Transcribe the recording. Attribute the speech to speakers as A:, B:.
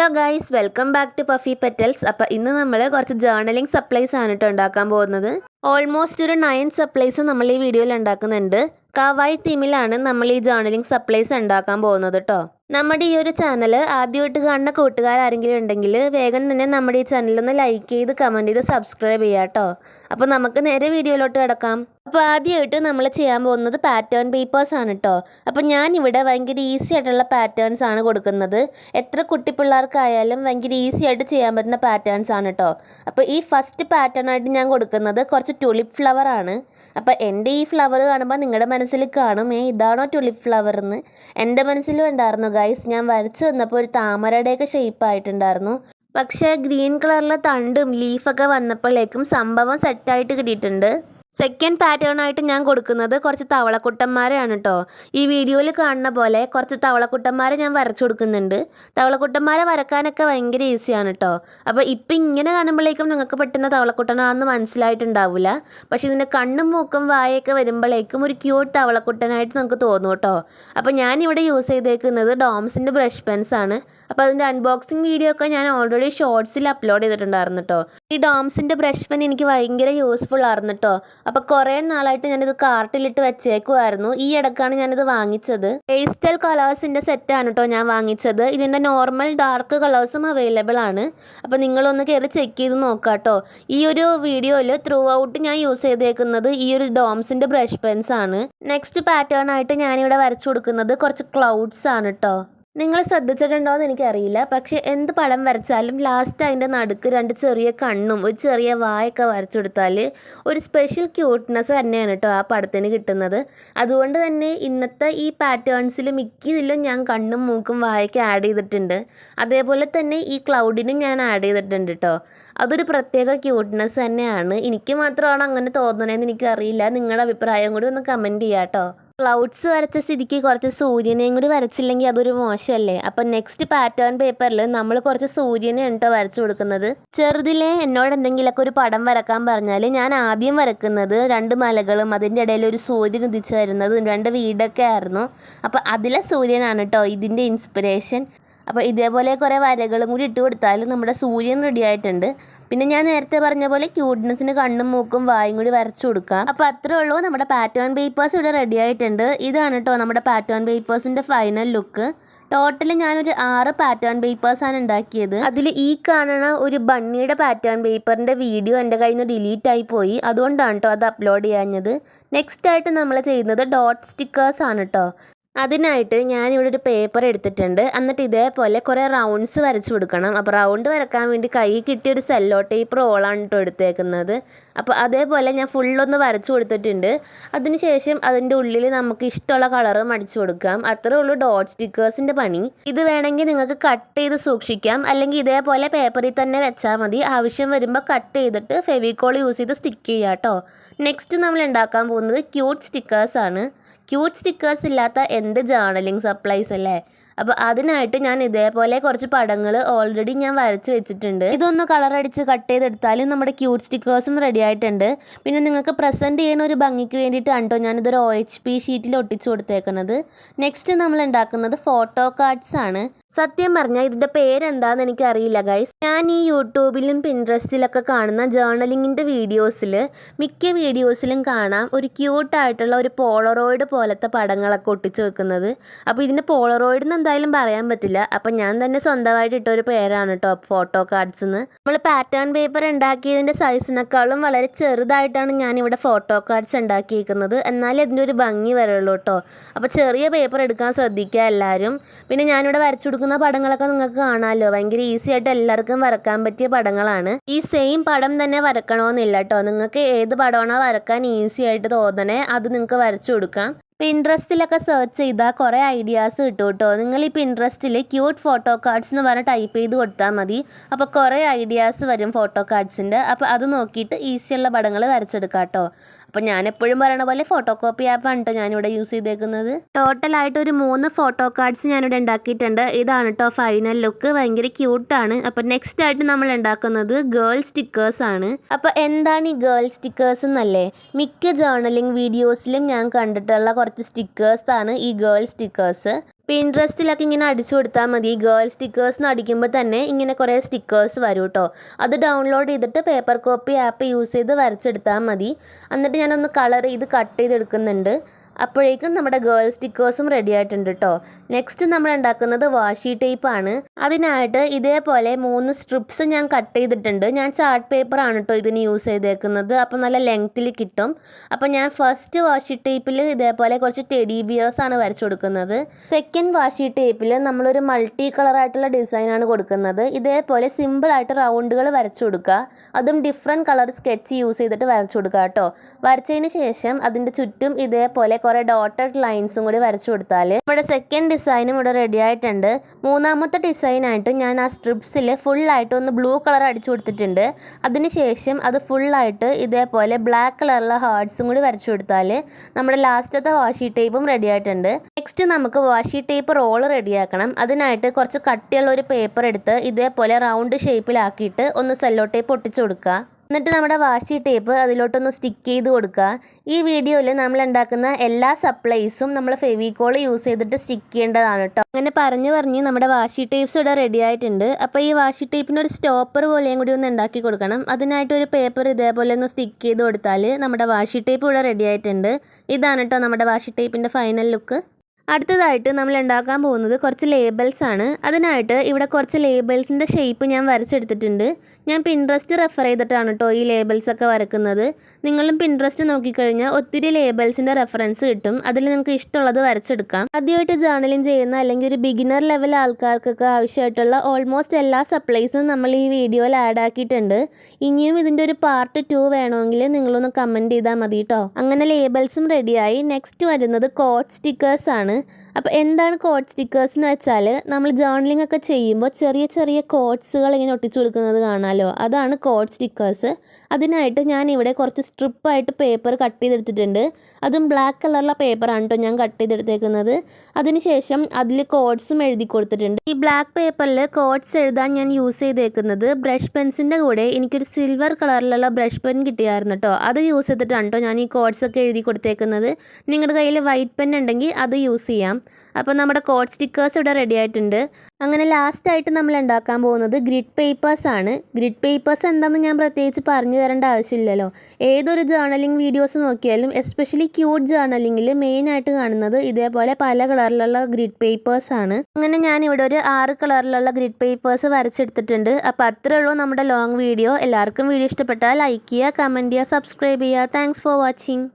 A: Hello guys welcome back to puffy petals. അപ്പോൾ ഇന്ന് നമ്മൾ കുറച്ച് ജേർണലിംഗ് സപ്ലൈസ് ആണ് കേട്ടോ ഉണ്ടാക്കാൻ പോകുന്നത്. ഓൾമോസ്റ്റ് ഒരു നയൻ സപ്ലൈസ് നമ്മൾ ഈ വീഡിയോയിൽ ഉണ്ടാക്കുന്നുണ്ട്. കവായി തീമിലാണ് നമ്മൾ ഈ ജേർണലിംഗ് സപ്ലൈസ് ഉണ്ടാക്കാൻ പോകുന്നത് കേട്ടോ നമ്മുടെ ഈ ഒരു ചാനൽ ആദ്യമായിട്ട് കാണുന്ന കൂട്ടുകാരെങ്കിലും ഉണ്ടെങ്കിൽ വേഗം തന്നെ നമ്മുടെ ഈ ചാനലൊന്ന് ലൈക്ക് ചെയ്ത് കമന്റ് ചെയ്ത് സബ്സ്ക്രൈബ് ചെയ്യാം കേട്ടോ അപ്പോൾ നമുക്ക് നേരെ വീഡിയോയിലോട്ട് കിടക്കാം. അപ്പോൾ ആദ്യമായിട്ട് നമ്മൾ ചെയ്യാൻ പോകുന്നത് പാറ്റേൺ പേപ്പേഴ്സ് ആണ് കേട്ടോ അപ്പോൾ ഞാനിവിടെ ഭയങ്കര ഈസി ആയിട്ടുള്ള പാറ്റേൺസ് ആണ് കൊടുക്കുന്നത്. എത്ര കുട്ടി പിള്ളേർക്കായാലും ഭയങ്കര ഈസി ആയിട്ട് ചെയ്യാൻ പറ്റുന്ന പാറ്റേൺസ് ആണ് കേട്ടോ അപ്പോൾ ഈ ഫസ്റ്റ് പാറ്റേൺ ആയിട്ട് ഞാൻ കൊടുക്കുന്നത് കുറച്ച് ടുലിപ്പ് ഫ്ലവർ ആണ്. അപ്പോൾ എന്റെ ഈ ഫ്ലവർ കാണുമ്പോൾ നിങ്ങളുടെ മനസ്സിൽ കാണും ഏ ഇതാണോ ടുലിപ്പ് ഫ്ലവർ എന്ന് എന്റെ മനസ്സിലും ഉണ്ടായിരുന്നു ഗൈസ് ഞാൻ വരച്ചു വന്നപ്പോൾ ഒരു താമരയുടെയൊക്കെ ഷേപ്പ് ആയിട്ടുണ്ടായിരുന്നു. പക്ഷേ ഗ്രീൻ കളറിലെ തണ്ടും ലീഫൊക്കെ വന്നപ്പോഴേക്കും സംഭവം സെറ്റായിട്ട് കിട്ടിയിട്ടുണ്ട്. സെക്കൻഡ് പാറ്റേൺ ആയിട്ട് ഞാൻ കൊടുക്കുന്നത് കുറച്ച് തവളക്കുട്ടന്മാരെയാണ് കേട്ടോ ഈ വീഡിയോയിൽ കാണുന്ന പോലെ കുറച്ച് തവളക്കുട്ടന്മാരെ ഞാൻ വരച്ചു കൊടുക്കുന്നുണ്ട്. തവളക്കുട്ടന്മാരെ വരക്കാനൊക്കെ ഭയങ്കര ഈസിയാണ് കേട്ടോ അപ്പോൾ ഇപ്പം ഇങ്ങനെ കാണുമ്പോഴേക്കും നിങ്ങൾക്ക് പെട്ടെന്ന് തവളക്കുട്ടനാണെന്ന് മനസ്സിലായിട്ടുണ്ടാവില്ല പക്ഷെ ഇതിന്റെ കണ്ണും മൂക്കും വായൊക്കെ വരുമ്പോഴേക്കും ഒരു ക്യൂട്ട് തവളക്കുട്ടനായിട്ട് നമുക്ക് തോന്നും കേട്ടോ അപ്പോൾ ഞാനിവിടെ യൂസ് ചെയ്തേക്കുന്നത് ഡോംസിന്റെ ബ്രഷ് പെൻസാണ്. അപ്പോൾ അതിന്റെ അൺബോക്സിങ് വീഡിയോ ഒക്കെ ഞാൻ ഓൾറെഡി ഷോർട്സിൽ അപ്ലോഡ് ചെയ്തിട്ടുണ്ടായിരുന്നു കേട്ടോ ഈ ഡോംസിന്റെ ബ്രഷ് പെൻ എനിക്ക് ഭയങ്കര യൂസ്ഫുൾ ആയിരുന്നു കേട്ടോ അപ്പോൾ കുറേ നാളായിട്ട് ഞാനിത് കാർട്ടിലിട്ട് വെച്ചേക്കുമായിരുന്നു ഈ ഇടക്കാണ് ഞാനിത് വാങ്ങിച്ചത്. പേസ്റ്റൽ കളേഴ്സിന്റെ സെറ്റാണ് കേട്ടോ ഞാൻ വാങ്ങിച്ചത്. ഇതിന്റെ നോർമൽ ഡാർക്ക് കളേഴ്സും അവൈലബിൾ ആണ്. അപ്പോൾ നിങ്ങളൊന്ന് കയറി ചെക്ക് ചെയ്ത് നോക്കാം കേട്ടോ ഈ ഒരു വീഡിയോയിൽ ത്രൂ ഔട്ട് ഞാൻ യൂസ് ചെയ്തേക്കുന്നത് ഈ ഒരു ഡോംസിന്റെ ബ്രഷ് പെൻസ് ആണ്. നെക്സ്റ്റ് പാറ്റേൺ ആയിട്ട് ഞാനിവിടെ വരച്ചു കൊടുക്കുന്നത് കുറച്ച് ക്ലൗഡ്സ് ആണ് കേട്ടോ നിങ്ങൾ ശ്രദ്ധിച്ചിട്ടുണ്ടോ എന്ന് എനിക്കറിയില്ല. പക്ഷെ എന്ത് പടം വരച്ചാലും ലാസ്റ്റ് അതിന്റെ നടുക്ക് രണ്ട് ചെറിയ കണ്ണും ഒരു ചെറിയ വായൊക്കെ വരച്ചു കൊടുത്താൽ ഒരു സ്പെഷ്യൽ ക്യൂട്ട്നെസ് തന്നെയാണ് കേട്ടോ ആ പടത്തിന് കിട്ടുന്നത്. അതുകൊണ്ട് തന്നെ ഇന്നത്തെ ഈ പാറ്റേൺസിൽ മിക്കതിലും ഞാൻ കണ്ണും മൂക്കും വായൊക്കെ ആഡ് ചെയ്തിട്ടുണ്ട്. അതേപോലെ തന്നെ ഈ ക്ലൗഡിനും ഞാൻ ആഡ് ചെയ്തിട്ടുണ്ട് കേട്ടോ അതൊരു പ്രത്യേക ക്യൂട്ട്നെസ് തന്നെയാണ്. എനിക്ക് മാത്രമാണ് അങ്ങനെ തോന്നണതെന്ന് എനിക്കറിയില്ല. നിങ്ങളുടെ അഭിപ്രായം കൂടി ഒന്ന് കമന്റ് ചെയ്യാം കേട്ടോ ക്ലൗഡ്സ് വരച്ച സ്ഥിതിക്ക് കുറച്ച് സൂര്യനെയും കൂടി വരച്ചില്ലെങ്കിൽ അതൊരു മോശമല്ലേ? അപ്പം നെക്സ്റ്റ് പാറ്റേൺ പേപ്പറിൽ നമ്മൾ കുറച്ച് സൂര്യനെ കേട്ടോ വരച്ചു കൊടുക്കുന്നത്. ചെറുതിലെ എന്നോട് എന്തെങ്കിലുമൊക്കെ ഒരു പടം വരക്കാൻ പറഞ്ഞാൽ ഞാൻ ആദ്യം വരക്കുന്നത് രണ്ട് മലകളും അതിന്റെ ഇടയിൽ ഒരു സൂര്യൻ ഉദിച്ചു വരുന്നത് രണ്ട് വീടൊക്കെ ആയിരുന്നു. അപ്പോൾ അതിലെ സൂര്യനാണ് കേട്ടോ ഇതിന്റെ ഇൻസ്പിറേഷൻ അപ്പോൾ ഇതേപോലെ കുറേ വരകളും കൂടി ഇട്ട് കൊടുത്താൽ നമ്മുടെ സൂര്യൻ റെഡി ആയിട്ടുണ്ട്. പിന്നെ ഞാൻ നേരത്തെ പറഞ്ഞ പോലെ ക്യൂട്ട്നെസ്സിന് കണ്ണും മൂക്കും വായും കൂടി വരച്ചു കൊടുക്കാം. അപ്പോൾ അത്രേ ഉള്ളൂ നമ്മുടെ പാറ്റേൺ പേപ്പേഴ്സ് ഇവിടെ റെഡി ആയിട്ടുണ്ട്. ഇതാണ് കേട്ടോ നമ്മുടെ പാറ്റേൺ പേപ്പേഴ്സിന്റെ ഫൈനൽ ലുക്ക് ടോട്ടൽ ഞാനൊരു ആറ് പാറ്റേൺ പേപ്പേഴ്സാണ് ഉണ്ടാക്കിയത്. അതിൽ ഈ കാണുന്ന ഒരു ബണ്ണിയുടെ പാറ്റേൺ പേപ്പറിന്റെ വീഡിയോ എന്റെ കയ്യിൽ നിന്ന് ഡിലീറ്റ് ആയി പോയി. അതുകൊണ്ടാണ് കേട്ടോ അത് അപ്ലോഡ് ചെയ്യാഞ്ഞത്. നെക്സ്റ്റ് ആയിട്ട് നമ്മൾ ചെയ്യുന്നത് ഡോട്ട് സ്റ്റിക്കേഴ്സ് ആണ് കേട്ടോ അതിനായിട്ട് ഞാനിവിടെ ഒരു പേപ്പർ എടുത്തിട്ടുണ്ട്. എന്നിട്ട് ഇതേപോലെ കുറേ റൗണ്ട്സ് വരച്ചു കൊടുക്കണം. അപ്പോൾ റൗണ്ട് വരക്കാൻ വേണ്ടി കൈ കിട്ടിയ ഒരു സെല്ലോ ടേപ്പ് റോളാണ് കേട്ടോ എടുത്തേക്കുന്നത്. അപ്പോൾ അതേപോലെ ഞാൻ ഫുള്ളൊന്ന് വരച്ചു കൊടുത്തിട്ടുണ്ട്. അതിനുശേഷം അതിന്റെ ഉള്ളിൽ നമുക്ക് ഇഷ്ടമുള്ള കളറ് മടിച്ചു കൊടുക്കാം. അത്രേ ഉള്ളൂ ഡോട്ട് സ്റ്റിക്കേഴ്സിന്റെ പണി. ഇത് വേണമെങ്കിൽ നിങ്ങൾക്ക് കട്ട് ചെയ്ത് സൂക്ഷിക്കാം. അല്ലെങ്കിൽ ഇതേപോലെ പേപ്പറിൽ തന്നെ വെച്ചാൽ മതി. ആവശ്യം വരുമ്പോൾ കട്ട് ചെയ്തിട്ട് ഫെവിക്കോൾ യൂസ് ചെയ്ത് സ്റ്റിക്ക് ചെയ്യാം കേട്ടോ നെക്സ്റ്റ് നമ്മൾ ഉണ്ടാക്കാൻ പോകുന്നത് ക്യൂട്ട് സ്റ്റിക്കേഴ്സാണ് ക്യൂട്ട് സ്റ്റിക്കേഴ്സ് ഇല്ലാത്ത എന്ത് ജേണലിങ് സപ്ലൈസ് അല്ലേ? അപ്പോൾ അതിനായിട്ട് ഞാൻ ഇതേപോലെ കുറച്ച് പടങ്ങൾ ഓൾറെഡി ഞാൻ വരച്ച് വെച്ചിട്ടുണ്ട്. ഇതൊന്ന് കളർ അടിച്ച് കട്ട് ചെയ്തെടുത്താലും നമ്മുടെ ക്യൂട്ട് സ്റ്റിക്കേഴ്സും റെഡി ആയിട്ടുണ്ട്. പിന്നെ നിങ്ങൾക്ക് പ്രസന്റ് ചെയ്യുന്ന ഒരു ഭംഗിക്ക് വേണ്ടിയിട്ടാണ് കേട്ടോ ഞാനിതൊരു ഒ എച്ച് പി ഷീറ്റിൽ ഒട്ടിച്ച് കൊടുത്തേക്കുന്നത് നെക്സ്റ്റ് നമ്മൾ ഉണ്ടാക്കുന്നത് ഫോട്ടോ കാർഡ്സ് ആണ്. സത്യം പറഞ്ഞാൽ ഇതിന്റെ പേരെന്താണെന്ന് എനിക്കറിയില്ല ഗൈസ് ഞാൻ ഈ യൂട്യൂബിലും പിൻട്രസ്റ്റിലൊക്കെ കാണുന്ന ജേർണലിങ്ങിന്റെ വീഡിയോസിൽ മിക്ക വീഡിയോസിലും കാണാം ഒരു ക്യൂട്ടായിട്ടുള്ള ഒരു പോളറോയിഡ് പോലത്തെ പടങ്ങളൊക്കെ ഒട്ടിച്ച് വെക്കുന്നത്. അപ്പോൾ ഇതിന്റെ പോളറോയിഡ് എന്ന് എന്തായാലും പറയാൻ പറ്റില്ല. അപ്പം ഞാൻ തന്നെ സ്വന്തമായിട്ട് ഇട്ടൊരു പേരാണ് കേട്ടോ ഫോട്ടോ കാർഡ്സ് എന്ന് നമ്മൾ പാറ്റേൺ പേപ്പർ ഉണ്ടാക്കിയതിന്റെ സൈസിനേക്കാളും വളരെ ചെറുതായിട്ടാണ് ഞാനിവിടെ ഫോട്ടോ കാർഡ്സ് ഉണ്ടാക്കിയിരിക്കുന്നത് എന്നാലേ ഇതിന്റെ ഒരു ഭംഗി വരുള്ളൂ കേട്ടോ അപ്പോൾ ചെറിയ പേപ്പർ എടുക്കാൻ ശ്രദ്ധിക്കുക എല്ലാവരും പിന്നെ ഞാനിവിടെ വരച്ചു കൊടുക്കുന്ന പടങ്ങളൊക്കെ നിങ്ങൾക്ക് കാണാമല്ലോ ഭയങ്കര ഈസി ആയിട്ട് എല്ലാവർക്കും വരക്കാൻ പറ്റിയ പടങ്ങളാണ്. ഈ സെയിം പടം തന്നെ വരക്കണമെന്നില്ല കേട്ടോ നിങ്ങൾക്ക് ഏത് പടമാണോ വരക്കാൻ ഈസി ആയിട്ട് തോന്നണേ അത് നിങ്ങൾക്ക് വരച്ചു കൊടുക്കാം. പിൻട്രസ്റ്റിലൊക്കെ സെർച്ച് ചെയ്താൽ കുറേ ഐഡിയാസ് കിട്ടും കേട്ടോ നിങ്ങൾ ഈ പിൻട്രസ്റ്റിൽ ക്യൂട്ട് ഫോട്ടോ കാർഡ്സ് എന്ന് പറഞ്ഞ് ടൈപ്പ് ചെയ്ത് കൊടുത്താൽ മതി. അപ്പോൾ കുറേ ഐഡിയാസ് വരും ഫോട്ടോ കാർഡ്സിന്റെ അപ്പോൾ അത് നോക്കിയിട്ട് ഈസിയുള്ള പടങ്ങൾ വരച്ചെടുക്കാം കേട്ടോ അപ്പോൾ ഞാൻ എപ്പോഴും പറയണ പോലെ ഫോട്ടോ കോപ്പി ആപ്പാണ് കേട്ടോ ഞാനിവിടെ യൂസ് ചെയ്തേക്കുന്നത്. ടോട്ടലായിട്ട് ഒരു മൂന്ന് ഫോട്ടോ കാർഡ്സ് ഞാനിവിടെ ഉണ്ടാക്കിയിട്ടുണ്ട്. ഇതാണ് കേട്ടോ ഫൈനൽ ലുക്ക് ഭയങ്കര ക്യൂട്ടാണ് അപ്പോൾ നെക്സ്റ്റ് ആയിട്ട് നമ്മൾ ഉണ്ടാക്കുന്നത് ഗേൾ സ്റ്റിക്കേഴ്സ് ആണ്. അപ്പോൾ എന്താണ് ഈ ഗേൾ സ്റ്റിക്കേഴ്സ് എന്നല്ലേ? മിക്ക ജേർണലിംഗ് വീഡിയോസിലും ഞാൻ കണ്ടിട്ടുള്ള കുറച്ച് സ്റ്റിക്കേഴ്സ് ആണ് ഈ ഗേൾ സ്റ്റിക്കേഴ്സ് പിൻട്രസ്റ്റിലൊക്കെ ഇങ്ങനെ അടിച്ചു കൊടുത്താൽ മതി. ഗേൾ സ്റ്റിക്കേഴ്സ് എന്ന് അടിക്കുമ്പോൾ തന്നെ ഇങ്ങനെ കുറേ സ്റ്റിക്കേഴ്സ് വരും കേട്ടോ അത് ഡൗൺലോഡ് ചെയ്തിട്ട് പേപ്പർ കോപ്പി ആപ്പ് യൂസ് ചെയ്ത് വരച്ചെടുത്താൽ മതി. എന്നിട്ട് ഞാനൊന്ന് കളർ ചെയ്ത് കട്ട് ചെയ്തെടുക്കുന്നുണ്ട്. അപ്പോഴേക്കും നമ്മുടെ ഗേൾ സ്റ്റിക്കേഴ്സും റെഡി ആയിട്ടുണ്ട് കേട്ടോ നെക്സ്റ്റ് നമ്മൾ ഉണ്ടാക്കുന്നത് വാഷി ആണ്. അതിനായിട്ട് ഇതേപോലെ മൂന്ന് സ്ട്രിപ്സ് ഞാൻ കട്ട് ചെയ്തിട്ടുണ്ട്. ഞാൻ ചാർട്ട് പേപ്പർ ആണ് കേട്ടോ ഇതിന് യൂസ് ചെയ്തേക്കുന്നത്. അപ്പോൾ നല്ല ലെങ്ത്തിൽ കിട്ടും. അപ്പോൾ ഞാൻ ഫസ്റ്റ് വാഷി ടേപ്പിൽ ഇതേപോലെ കുറച്ച് ടെഡി ആണ് വരച്ചു കൊടുക്കുന്നത്. സെക്കൻഡ് വാഷി ടേപ്പിൽ നമ്മളൊരു മൾട്ടി കളർ കളറായിട്ടുള്ള ഡിസൈനാണ് കൊടുക്കുന്നത്. ഇതേപോലെ സിമ്പിൾ ആയിട്ട് റൗണ്ടുകൾ വരച്ചു കൊടുക്കുക. അതും ഡിഫറെന്റ് കളർ സ്കെച്ച് യൂസ് ചെയ്തിട്ട് വരച്ചു കൊടുക്കുക കേട്ടോ വരച്ചതിന് ശേഷം അതിന്റെ ചുറ്റും ഇതേപോലെ കുറേ ഡോട്ടഡ് ലൈൻസും കൂടി വരച്ചു കൊടുത്താൽ നമ്മുടെ സെക്കൻഡ് ഡിസൈനും ഇവിടെ റെഡി ആയിട്ടുണ്ട്. മൂന്നാമത്തെ ഡിസൈനായിട്ട് ഞാൻ ആ സ്ട്രിപ്സിൽ ഫുള്ളായിട്ട് ഒന്ന് ബ്ലൂ കളർ അടിച്ചു കൊടുത്തിട്ടുണ്ട്. അതിനുശേഷം അത് ഫുള്ളായിട്ട് ഇതേപോലെ ബ്ലാക്ക് കളറുള്ള ഹാർട്സും കൂടി വരച്ചു കൊടുത്താൽ നമ്മുടെ ലാസ്റ്റത്തെ വാഷി ടേപ്പും റെഡി ആയിട്ടുണ്ട്. നെക്സ്റ്റ് നമുക്ക് വാഷി ടേപ്പ് റോൾ റെഡിയാക്കണം അതിനായിട്ട് കുറച്ച് കട്ടിയുള്ള ഒരു പേപ്പർ എടുത്ത് ഇതേപോലെ റൗണ്ട് ഷേപ്പിലാക്കിയിട്ട് ഒന്ന് സെല്ലോ ടേപ്പ് ഒട്ടിച്ചു കൊടുക്കുക. എന്നിട്ട് നമ്മുടെ വാഷി ടേപ്പ് അതിലോട്ടൊന്ന് സ്റ്റിക്ക് ചെയ്ത് കൊടുക്കുക. ഈ വീഡിയോയിൽ നമ്മൾ ഉണ്ടാക്കുന്ന എല്ലാ സപ്ലൈസും നമ്മൾ ഫെവിക്കോൾ യൂസ് ചെയ്തിട്ട് സ്റ്റിക്ക് ചെയ്യേണ്ടതാണ് കേട്ടോ അങ്ങനെ പറഞ്ഞു പറഞ്ഞ് നമ്മുടെ വാഷി ടേപ്പ്സ് ഇവിടെ റെഡി ആയിട്ടുണ്ട്. അപ്പോൾ ഈ വാഷി ടേപ്പിന് ഒരു സ്റ്റോപ്പർ പോലെയും കൂടി ഒന്ന് ഉണ്ടാക്കി കൊടുക്കണം. അതിനായിട്ട് ഒരു പേപ്പർ ഇതേപോലെ ഒന്ന് സ്റ്റിക്ക് ചെയ്ത് കൊടുത്താൽ നമ്മുടെ വാഷി ടേപ്പ് ഇവിടെ റെഡി ആയിട്ടുണ്ട്. ഇതാണ് കേട്ടോ നമ്മുടെ വാഷി ടേപ്പിന്റെ ഫൈനൽ ലുക്ക് അടുത്തതായിട്ട് നമ്മൾ ഉണ്ടാക്കാൻ പോകുന്നത് കുറച്ച് ലേബൽസ് ആണ്. അതിനായിട്ട് ഇവിടെ കുറച്ച് ലേബൽസിന്റെ ഷേപ്പ് ഞാൻ വരച്ചെടുത്തിട്ടുണ്ട്. ഞാൻ പിൻട്രസ്റ്റ് റെഫർ ചെയ്തിട്ടാണ് കേട്ടോ ഈ ലേബൽസ് ഒക്കെ വരക്കുന്നത്. നിങ്ങളും പിൻട്രസ്റ്റ് നോക്കിക്കഴിഞ്ഞാൽ ഒത്തിരി ലേബൽസിന്റെ റെഫറൻസ് കിട്ടും. അതിൽ നിങ്ങൾക്ക് ഇഷ്ടമുള്ളത് വരച്ചെടുക്കാം. ആദ്യമായിട്ട് ജേർണലിങ് ചെയ്യുന്ന അല്ലെങ്കിൽ ഒരു ബിഗിനർ ലെവൽ ആൾക്കാർക്കൊക്കെ ആവശ്യമായിട്ടുള്ള ഓൾമോസ്റ്റ് എല്ലാ സപ്ലൈസും നമ്മൾ ഈ വീഡിയോയിൽ ആഡ് ആക്കിയിട്ടുണ്ട്. ഇനിയും ഇതിന്റെ ഒരു പാർട്ട് ടു വേണമെങ്കിൽ നിങ്ങളൊന്ന് കമന്റ് ചെയ്താൽ മതി കേട്ടോ അങ്ങനെ ലേബൽസും റെഡിയായി നെക്സ്റ്റ് വരുന്നത് കോഡ് സ്റ്റിക്കേഴ്സ് ആണ്. അപ്പോൾ എന്താണ് കോഡ് സ്റ്റിക്കേഴ്സ് എന്ന് വെച്ചാൽ നമ്മൾ ജേർണലിംഗ് ഒക്കെ ചെയ്യുമ്പോൾ ചെറിയ ചെറിയ കോഡ്സുകൾ ഇങ്ങനെ ഒട്ടിച്ചു കൊടുക്കുന്നത് കാണാമല്ലോ അതാണ് കോഡ് സ്റ്റിക്കേഴ്സ് അതിനായിട്ട് ഞാൻ ഇവിടെ കുറച്ച് സ്ട്രിപ്പായിട്ട് പേപ്പർ കട്ട് ചെയ്തെടുത്തിട്ടുണ്ട്. അതും ബ്ലാക്ക് കളറിലെ പേപ്പറാണ് കേട്ടോ ഞാൻ കട്ട് ചെയ്തെടുത്തേക്കുന്നത്. അതിനുശേഷം അതിൽ കോഡ്സും എഴുതി കൊടുത്തിട്ടുണ്ട്. ഈ ബ്ലാക്ക് പേപ്പറിൽ കോഡ്സ് എഴുതാൻ ഞാൻ യൂസ് ചെയ്തേക്കുന്നത് ബ്രഷ് പെൻസിന്റെ കൂടെ എനിക്കൊരു സിൽവർ കളറിലുള്ള ബ്രഷ് പെൻ കിട്ടിയായിരുന്നു കേട്ടോ അത് യൂസ് ചെയ്തിട്ടാണ് കേട്ടോ ഞാൻ ഈ കോഡ്സ് ഒക്കെ എഴുതി കൊടുത്തേക്കുന്നത്. നിങ്ങളുടെ കയ്യിൽ വൈറ്റ് പെൻ ഉണ്ടെങ്കിൽ അത് യൂസ് ചെയ്യാം. അപ്പോൾ നമ്മുടെ കോഡ് സ്റ്റിക്കേഴ്സ് ഇവിടെ റെഡി ആയിട്ടുണ്ട്. അങ്ങനെ ലാസ്റ്റായിട്ട് നമ്മൾ ഉണ്ടാക്കാൻ പോകുന്നത് ഗ്രിഡ് പേപ്പേഴ്സ് ആണ്. ഗ്രിഡ് പേപ്പേഴ്സ് എന്താണെന്ന് ഞാൻ പ്രത്യേകിച്ച് പറഞ്ഞു തരേണ്ട ആവശ്യമില്ലല്ലോ. ഏതൊരു ജേർണലിംഗ് വീഡിയോസ് നോക്കിയാലും എസ്പെഷ്യലി ക്യൂട്ട് ജേർണലിങ്ങിൽ മെയിനായിട്ട് കാണുന്നത് ഇതേപോലെ പല കളറിലുള്ള ഗ്രിഡ് പേപ്പേഴ്സ് ആണ്. അങ്ങനെ ഞാൻ ഇവിടെ ഒരു ആറ് കളറിലുള്ള ഗ്രിഡ് പേപ്പേഴ്സ് വരച്ചെടുത്തിട്ടുണ്ട്. അപ്പോൾ അത്രേ ഉള്ളൂ നമ്മുടെ ലോങ് വീഡിയോ എല്ലാവർക്കും വീഡിയോ ഇഷ്ടപ്പെട്ടാൽ ലൈക്ക് ചെയ്യുക കമന്റ് ചെയ്യുക സബ്സ്ക്രൈബ് ചെയ്യുക. Thanks for watching